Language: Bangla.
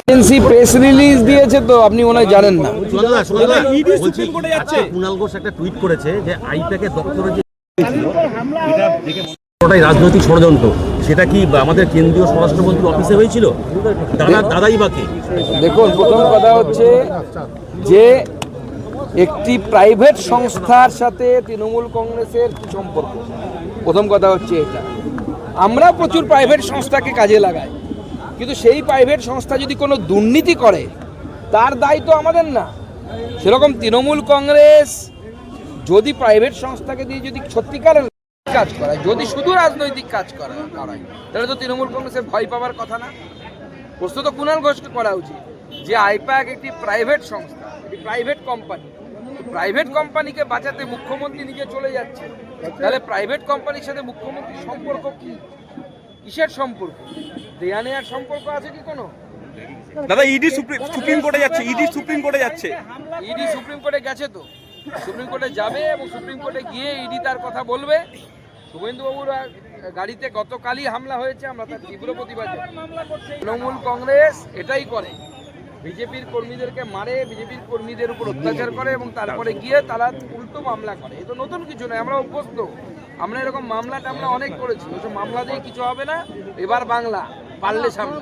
এজেন্সি প্রেস রিলিজ দিয়েছে তো আপনি মনে হয় জানেন না। কুণাল ঘোষ একটা টুইট করেছে যে দপ্তরে রাজনৈতিক ষড়যন্ত্র। সেটা কি আমাদের কেন্দ্রীয় স্বরাষ্ট্রমন্ত্রী অফিসে হয়েছিল? দাদা দাদাই বাকি দেখুন প্রথম কথা হচ্ছে যে একটি প্রাইভেট সংস্থার সাথে তৃণমূল কংগ্রেসের কি সম্পর্ক? প্রথম কথা হচ্ছে এটা। আমরা প্রচুর প্রাইভেট সংস্থাকে কাজে লাগাই। কিন্তু সেই প্রাইভেট সংস্থা যদি কোনো দুর্নীতি করে, তার দায় তো আমাদের না। সেরকম তৃণমূল কংগ্রেস যদি প্রাইভেট সংস্থাকে দিয়ে যদি সত্যিকারের কাজ করায়, যদি শুধু রাজনৈতিক কাজ করা তাহলে তো তৃণমূল কংগ্রেসের ভয় পাওয়ার কথা না। প্রশ্ন তো কুণাল ঘোষকে করা উচিত যে আইপ্যাক একটি প্রাইভেট সংস্থা, একটি প্রাইভেট কোম্পানি প্রাইভেট কোম্পানিকে বাঁচাতে মুখ্যমন্ত্রী নিজে চলে যাচ্ছে। তাহলে প্রাইভেট কোম্পানির সাথে মুখ্যমন্ত্রীর সম্পর্ক কি? কিসের সম্পর্ক? দেয়া নেয়ার সম্পর্ক আছে কি কোনো? দাদা ইডি সুপ্রিম কোর্টে যাচ্ছে ইডি সুপ্রিম কোর্টে যাচ্ছে। ইডি সুপ্রিম কোর্টে গেছে তো। সুপ্রিম কোর্টে যাবে এবং সুপ্রিম কোর্টে গিয়ে ইডি তার কথা বলবে। শুভেন্দুবাবুর গাড়িতে গতকালই হামলা হয়েছে আমরা তার তীব্র প্রতিবাদ তৃণমূল কংগ্রেস এটাই করে। বিজেপির কর্মীদেরকে মারে বিজেপির কর্মীদের উপর অত্যাচার করে এবং তারপরে গিয়ে তারা উল্টো মামলা করে। এ তো নতুন কিছু নয় আমরা অভ্যস্ত। আমরা এরকম মামলা টামলা অনেক করেছি ওসব মামলা দিয়ে কিছু হবে না, এবার বাংলা, পারলে সামনে।